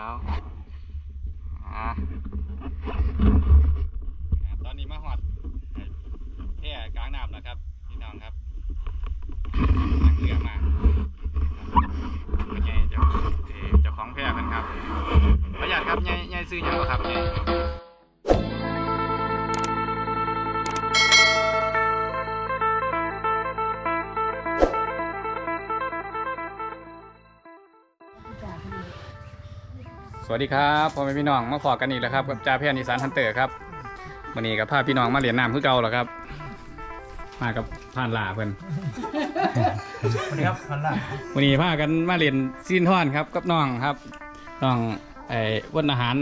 ดี๋ยวอ่าตอนนี้มาหอดแค่กลางน้ำแล้วครับพี่น้องครับนังเรือมาเป็นไงเจ้าเจ้าของแพร่กันครับประหยัดครับยายยายซื้อยังบ่ครับ วัสดีครับพ่อแม่พี่น้องมาพอกันอีกแล้วครับกับจ่าเพียรนิสานฮันเตอร์ครับวันนี้กับพาพี่น้องมาเรียนน้ำคือเก่าแล้วครับ มากับผ่านลาเพิ่นสวัสดีครับพันละวันนี้พากันมาเรียนซีนท่อนครับกับน้องครับน้องไอ้วันอาหาร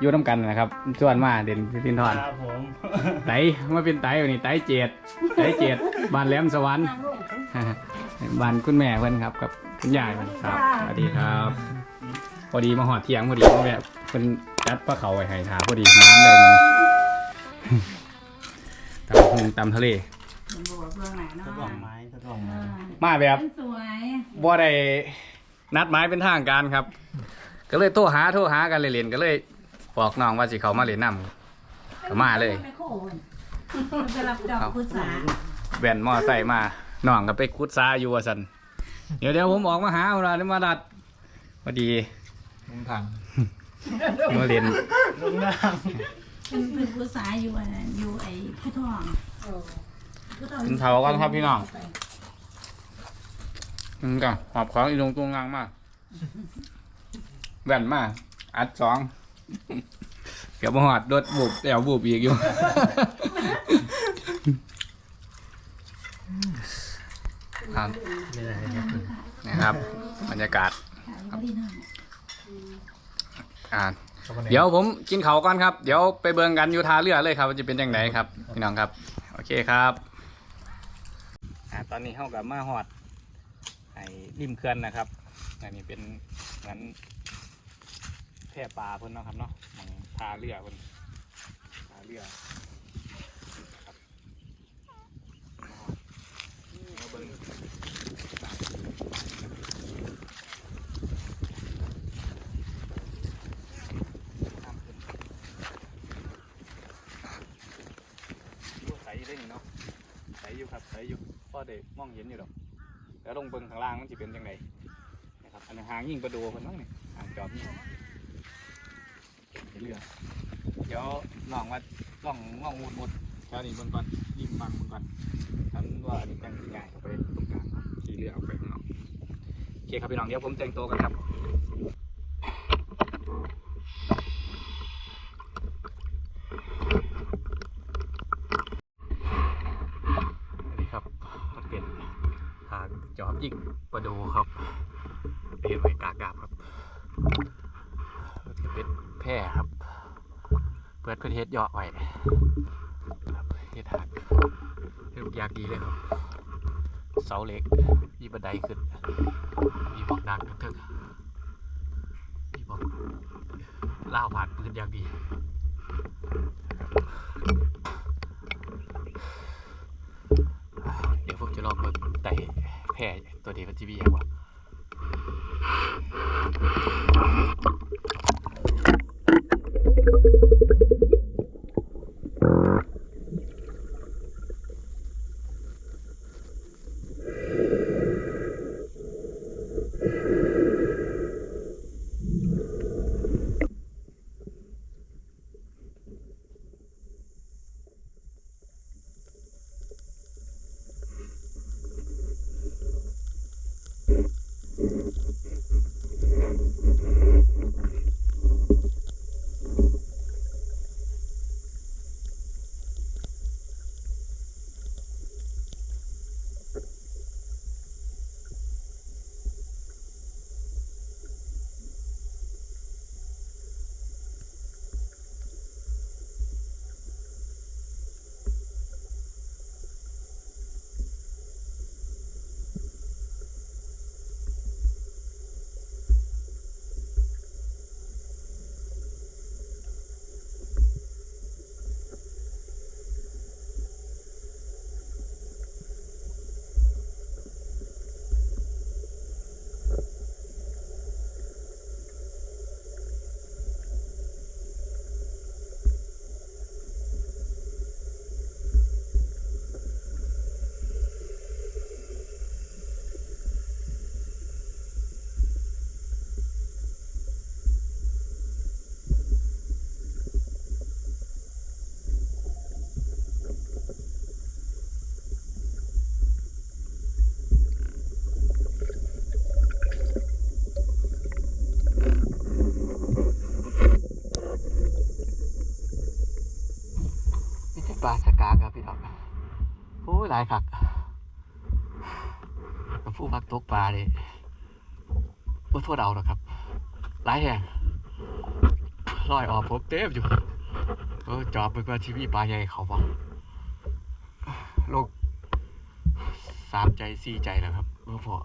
อยู่น้ำกันนะครับชวนมาเรียนซีนท่อนครับผมไตมาเป็นไตวันนี้ไตเจ็ดไตเจ็ดบ้านแหลมสวรรค์บ้านคุณแม่เพิ่นครับกับคุณยายเพิ่นครับสวัสดีครับพ อดีมาหอดเที่ยงพอดีมาแบบเพิ่นจัดปลาเขาไว้ให้ทาพอดีน้ำเลยมันตำพุงตำทะเลมันบวกเบื้องไหนเนาะทดลองไม้ทดลองไม้มาแบบสวยบ่ได้นัดหมายเป็นทางการครับ ก็เลยโทรหาโทรหากันเล่นๆก็เลยบอกน้องว่าสิเขามาเล่นน้ำก็มาเลยไปโคนไปรับดอกพุทธาแว่นมอไซค์มาน้องก็ไปคุดซาอยู่ว่าสันเดี๋ยวเดี๋ยวผมออกมาหาเวลาได้มาดัดพอดี ลุงถังมาเรียนลุงนางเป็นเป็นพุทธาอยู่อันนั้นอยู่ไอ้ผู้ทองผู้ทองกินเผากันครับพี่น้องอืมก็หอบของอีลงตัวงางมากแว่นมากอัดสองเกือบมาหอดรถบุบแอวบุบอีกอยู่ครับไม่ได้ครับนะครับ บรรยากาศขายก็ดีหน่อย อ่าเดี๋ยวผมกินเขาวก่อนครับ เดี๋ยวไปเบิงกันอยู่ท่าเรือเลยครับว่าจะเป็นยังไงครับพี่น้องครับ โอเคครับอ่าตอนนี้เข้ากับมาหอดไอ้ริมเขื่อนนะครับอันนี้เป็นเหมือนแพร่ปลาเพิ่นเนาะครับเนาะหมองท่าเรือเพิ่นท่าเรือครับมาเบิ่งน้ำขึ้นอยู่ใสได้นี่เนาะใส อยู่ครับใสอยู่พ่อเด็กมองเห็นอยู่ดอกแล้วลงเบิ่งข้างล่างมันจะเป็นยังไงนะครับอันนี้หางยิ่งประดูคนน้องนี่หางจอบนี่เห็นเรือเดี๋ยวน้องว่าต้องงองมุดมุดแถวนี้บิ่งก่อนริมบังบิ่งก่อนฉันว่าอันนี้จังสิง่ายไปตรงกลางขี่เรือออกไปข้างนอกโอเคครับพี่น้องเดี๋ยวผมแต่งตัวกันครับสวัสดีครับมันเป็น ทาง จอบยิงประดูครับเป็นไว้กากาบครับจะเป็นแพร่ครับ เปิดประเทศเยาะไว้เฮ็ดหางเฮ็ดยากดีเลยครับ เสาเหล็ก มีบันไดขึ้น มีบอกดังทึกมีบอกล่าผ่านปืนอย่างดียวผมจะลองเบิกไต่ แพร่ตัวเดียวมันจะมีองวะายคักกับผู้พักตกปลาเนี่ยบ่โทษเอาหรอกครับ หลายแห่งลอยออกผมเต็มอยู่ เออจอบไปกว่าทีวีปลาใหญ่เขาบ่โลกสามใจสี่ใจแล้วครับเมื่อพอ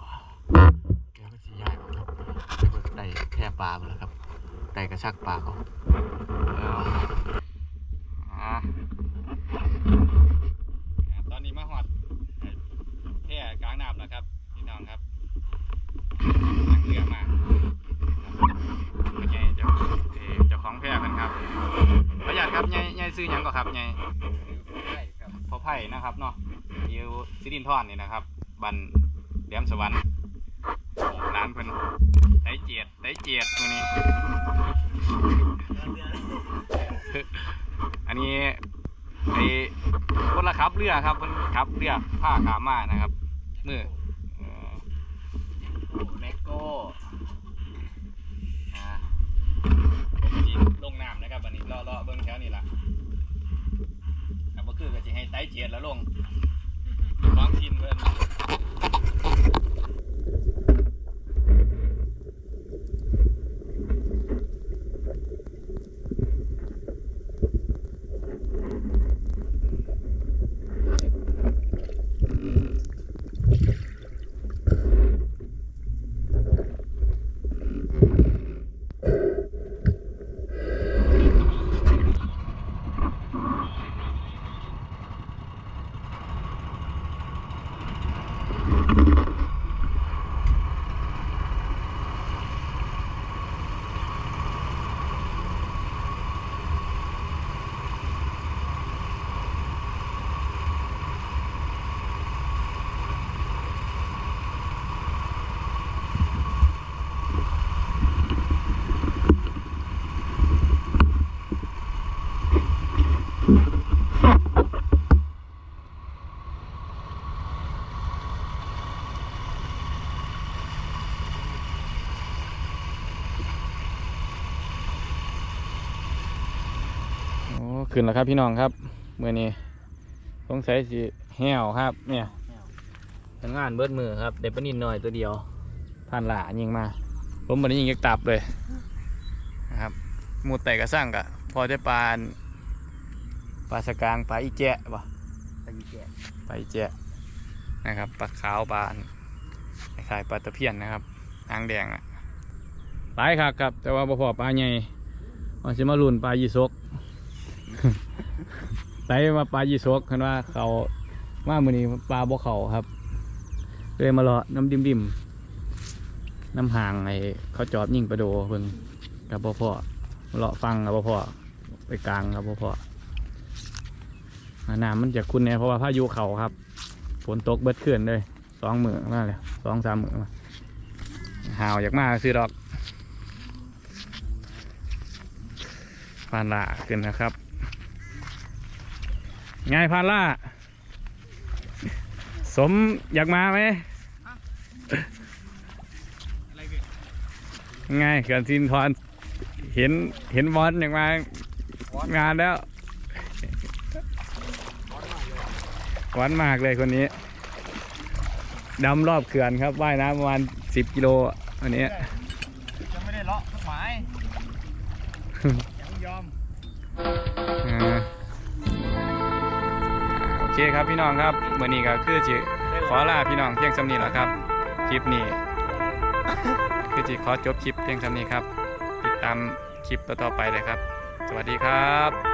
แกก็สีย้ายออกครับไปเบิ่งได้แค่ปลาไปแล้วครับได้กระชักปลาเขาเอาอ่า ครับตอนนี้มาหอดแท่กลางน้ำแล้วครับพี่น้องครับนั่งเรือมาเป็นไงเจ้าเอ่อเจ้าของแพร่กันครับประหยัดครับไงไงซื้อหยังก็ครับไงพอ ไผ่นะครับเนาะอยู่สิรินทรนี่นะครับ บันแหลมสวรรค์ร้านเพิ่นได้เจียดได้เจียดตัวนี้ อันนี้ไอ้คนละขับเรือครับคนขับเรือผ้าขามมานะครับมือเอ่อแมกโก้อ่าจีลงน้ำนะครับวันนี้รอรอเบิ้งแถวนี้ล่ะครับก็คือก็จะให้ ไตเจียดแล้วลงวางทินเพื่อน ขึ้นแล้วครับพี่น้องครับเมื่อนี้สงสัยสิแห้วครับ เนี่ยทำงานเบิดมือครับเด็ดปลานินหน่อยตัวเดียวผ่านหลายิงมาผมบันนี้ยิงยักตับเลยนะครับหมูไต่กระสร้างกะพอได้ปลาอันปลาสกางปลาอีแจะปะตะกี้แกะปลาอีแจะนะครับปลาขาวปลาอันคล้ายๆปลาตะเพียนนะครับหางแดงอะหลายครับครับ แต่ว่าบ่พอปลาใหญ่มันจะมาลุนปลายีสก ไต่มาปลายีสกคันว่าเขามามือนี้ปลาบ่เขาครับเลยมาเลาะน้ำดิมดิมๆน้ำห่างไอ้เขาจอบยิงประโดเพิ่งกับบ่พอเลาะฟังกับบ่พอไปกลางกับบ่ออ่าน้ำมันจะคุ้นเนี่ยเพราะว่าพายุเขาครับฝนตกเบิดขึ้นเลยสองมือมาเลยสองสามมือมาหาวอยากมาซื้อดอกพานล่าขึ้นนะครับ ไงพานล่า สมอยากมาไหมไงเขื่อนซินทรเห็นเห็นบอลอยากมางานแล้วหวานมากเลยคนนี้ดำรอบเขื่อนครับว่ายน้ำประมาณสิบกิโลวันนี้จะไม่ได้เลาะสักหมายยังยอม เคครับพี่น้องครับเมื่อนี้ก็คือจิขอลาพี่น้องเพียงสำนี้แหละครับคลิปนี้คือจิขอจบคลิปเพียงสำนี้ครับ ติดตามคลิปต่อๆไปเลยครับ สวัสดีครับ